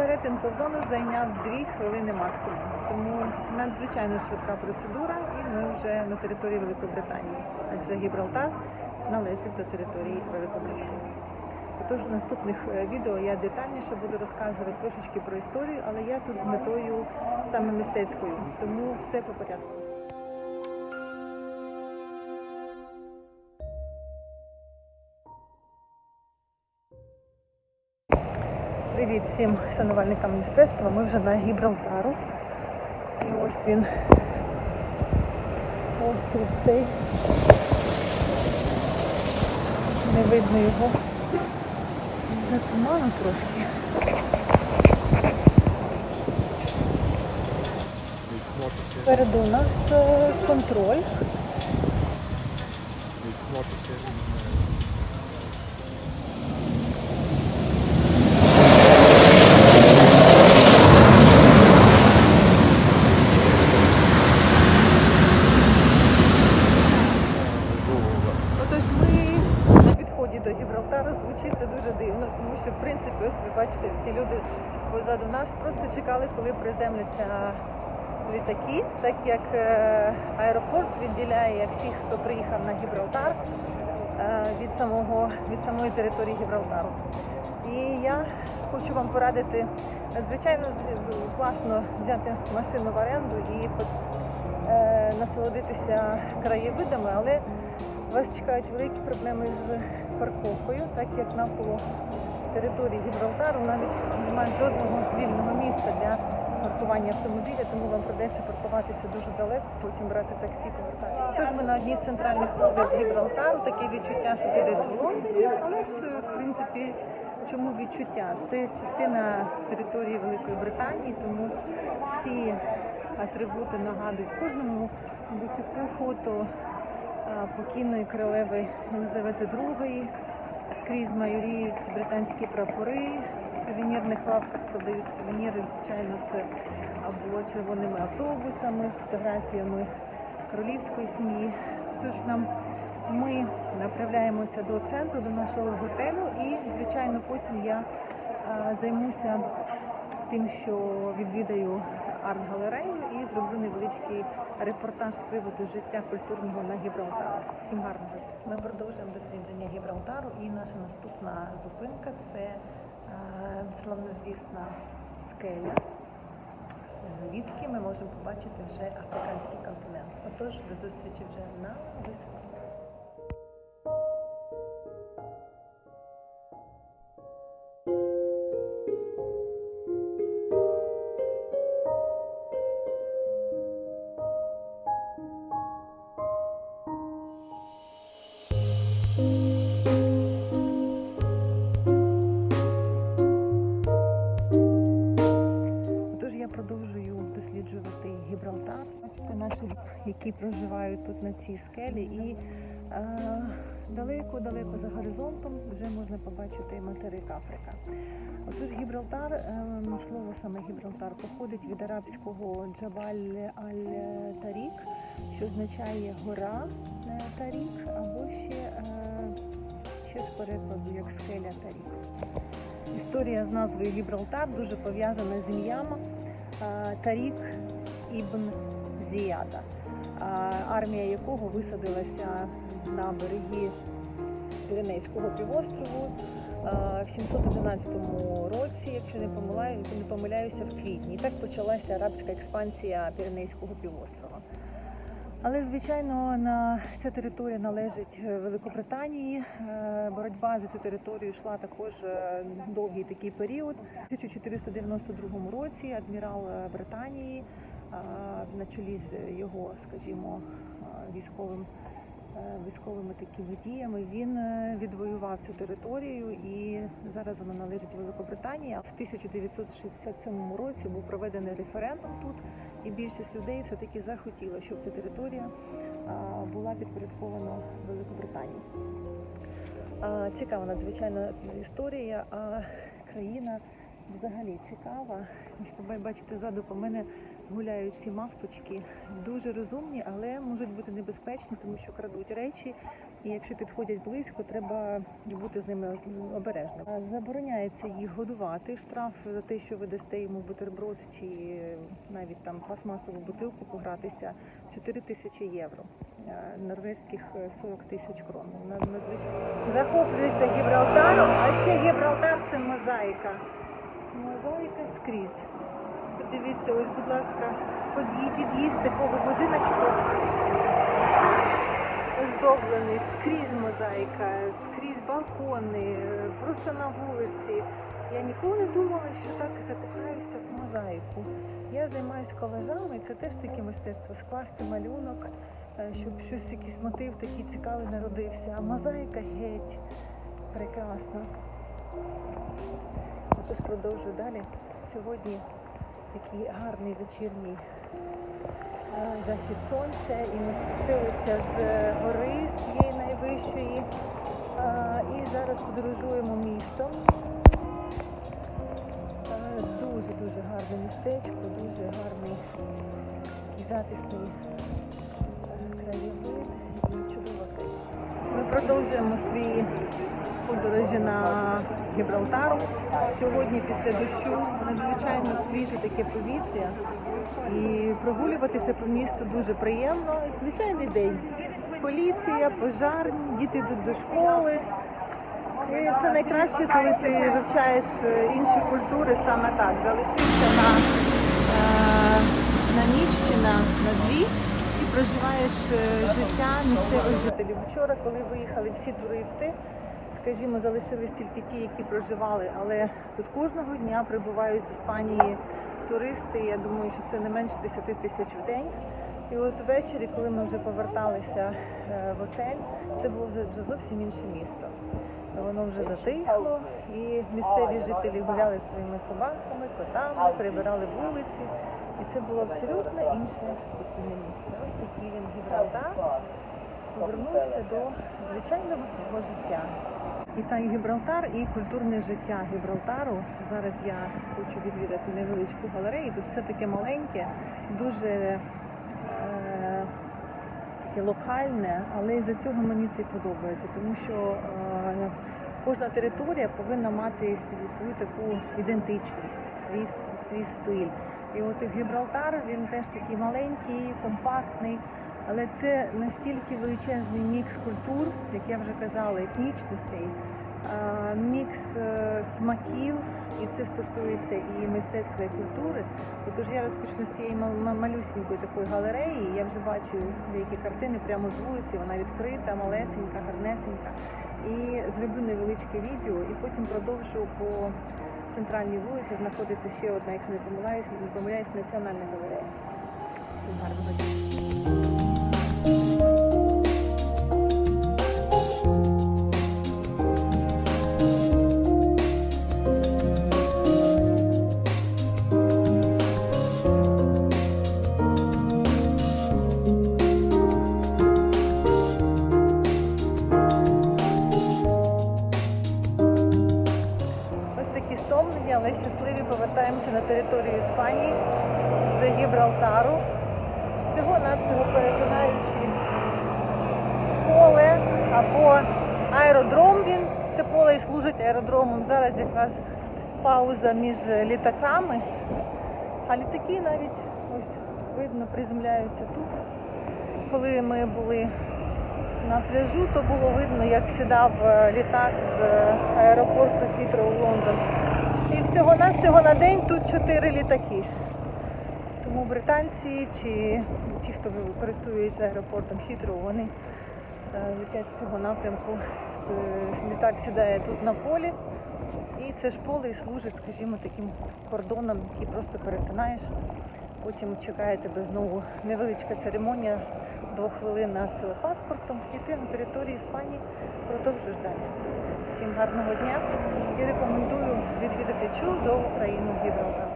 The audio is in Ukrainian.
перетин кордону зайняв 2 хвилини максимум. Тому надзвичайно швидка процедура, і ми вже на території Великобританії. Адже Гібралтар належить до території Великобританії. Тож в наступних е, відео я детальніше буду розказувати трошечки про історію, але я тут з метою саме мистецькою, тому все по порядку. Привіт всім шанувальникам мистецтва. Ми вже на Гібралтару. І ось він. Острів цей. Не видно його. За туману трошки. Переду нас е, контроль. Отож ми до Гібралтару звучить це дуже дивно, тому що в принципі, ось ви бачите, всі люди позаду нас просто чекали, коли приземляться літаки, так як е, аеропорт відділяє як всіх, хто приїхав на Гібралтар е, від самого від самої території Гібралтару. І я хочу вам порадити надзвичайно класно взяти машину в оренду і е, насолодитися краєвидами, але вас чекають великі проблеми з парковкою, так як навколо території Гібралтару навіть немає жодного вільного місця для паркування автомобіля, тому вам придеться паркуватися дуже далеко, потім брати таксі, повертатися. Тож ми на одній з центральних вулиць Гібралтару, таке відчуття, що ти десь в Лондоні, але ж в принципі. Чому відчуття? Це частина території Великої Британії, тому всі атрибути нагадують кожному бутику фото покійної королеви Єлизавети II. Скрізь майоріють британські прапори, сувенірних лавках продають сувеніри, звичайно, з або червоними автобусами, фотографіями королівської сім'ї. Тож нам ми направляємося до центру, до нашого готелю, і, звичайно, потім я займуся тим, що відвідаю арт-галерею і зроблю невеличкий репортаж з приводу життя культурного на Гібралтарі. Всім гарного. Ми продовжуємо дослідження Гібралтару і наша наступна зупинка це е, славнозвісна скеля, звідки ми можемо побачити вже африканський континент. Отож, до зустрічі вже на висоті. Які проживають тут на цій скелі, і далеко-далеко за горизонтом вже можна побачити материк Африка. Отож, Гібралтар, е, слово саме Гібралтар, походить від арабського Джабаль аль-Тарік, що означає гора е, Тарік, або ще, е, ще з перекладу як скеля Тарік. Історія з назвою Гібралтар дуже пов'язана з ім'ям Тарік Ібн Зіяда, армія якого висадилася на берегі Піренейського півострову в 711 році, якщо не помиляю, не помиляюся, в квітні. І так почалася арабська експансія Піренейського півострова. Але, звичайно, на ця територія належить Великобританії. Е, Боротьба за цю територію йшла також е, довгий такий період. У 1492 році адмірал е, Британії на чолі з його, скажімо, е, військовим е, військовими такими діями він е, відвоював цю територію і зараз вона належить Великобританії. А в 1967 році був проведений референдум тут, і більшість людей все-таки захотіла, щоб ця територія була підпорядкована Великобританії. Цікава надзвичайно історія, а країна взагалі цікава. Бачите, ззаду по мене гуляють ці мавпочки. Дуже розумні, але можуть бути небезпечні, тому що крадуть речі І якщо підходять близько, треба бути з ними обережним. Забороняється їх годувати. Штраф за те, що ви дасте йому бутерброд чи навіть там пластмасову бутилку погратися 4 тисячі євро. Норвезьких е, 40 тисяч крон. Надзвичайно. Захоплююся Гібралтаром, а ще Гібралтар це мозаїка. Мозаїка скрізь. Подивіться, ось, будь ласка, під'їзд такого будиночку оздоблений, скрізь мозаїка, скрізь балкони, е, просто на вулиці. Я ніколи не думала, що так закохаюся в мозаїку. Я займаюся колажами, це теж таке мистецтво, скласти малюнок, е, щоб щось, якийсь мотив такий цікавий народився. А мозаїка геть прекрасна. Отож продовжую далі. Сьогодні такий гарний вечірній е, захід сонця, і ми спустилися з гори, з тієї найвищої. Е, І зараз подорожуємо містом. Е, Дуже-дуже гарне містечко, дуже гарний і затишний е, краєвид і чудова. Ми продовжуємо свої подорожі на Гібралтару. Сьогодні після дощу надзвичайно свіже таке повітря. І прогулюватися по місту дуже приємно. Звичайний день. Поліція, пожарні, діти йдуть до школи. І це найкраще, коли ти вивчаєш е, інші культури саме так. Залишився на, е, на ніч чи на, на дві і проживаєш е, життя місцевих жителів. Вчора, коли виїхали всі туристи, скажімо, залишились тільки ті, які проживали, але тут кожного дня прибувають з Іспанії туристи. Я думаю, що це не менше 10 тисяч в день. І от ввечері, коли ми вже поверталися е, в отель, це було вже зовсім інше місто. Воно вже затихло, і місцеві жителі гуляли своїми собаками, котами, прибирали вулиці. І це було абсолютно інше спокійне місце. Ось такий він Гібралтар повернувся до звичайного свого життя. І та і Гібралтар, і культурне життя Гібралтару. Зараз я хочу відвідати невеличку галерею. Тут все таке маленьке, дуже е, локальне, але із-за цього мені це подобається, тому що е, кожна територія повинна мати свою таку ідентичність, свій, свій стиль. І от Гібралтар він теж такий маленький, компактний, але це настільки величезний мікс культур, як я вже казала, етнічностей, мікс е, смаків, і це стосується і мистецтва, і культури. Отож я розпочну з цієї мал- малюсінької такої галереї. Я вже бачу деякі картини прямо з вулиці, вона відкрита, малесенька, гарнесенька. І зроблю невеличке відео, і потім продовжу по центральній вулиці знаходиться ще одна, якщо не помиляюсь, не помиляюсь, національна галерея. Всім на територію Іспанії з Гібралтару. Всього-навсього перетинаючи поле або аеродром він. Це поле і служить аеродромом. Зараз якраз пауза між літаками. А літаки навіть ось видно приземляються тут. Коли ми були на пляжу, то було видно, як сідав е, літак з е, аеропорту Хітроу Лондон. І всього-навсього на день тут чотири літаки. Тому британці чи ті, хто користуються аеропортом Хітроу, вони е, летять цього напрямку. Е, Літак сідає тут на полі. І це ж поле і служить, скажімо, таким кордоном, який просто перетинаєш. Потім чекає тебе знову невеличка церемонія, двохвилинна з паспортом, і ти на території Іспанії продовжуєш далі. Всім гарного дня і рекомендую відвідати чудову країну Гібралтар.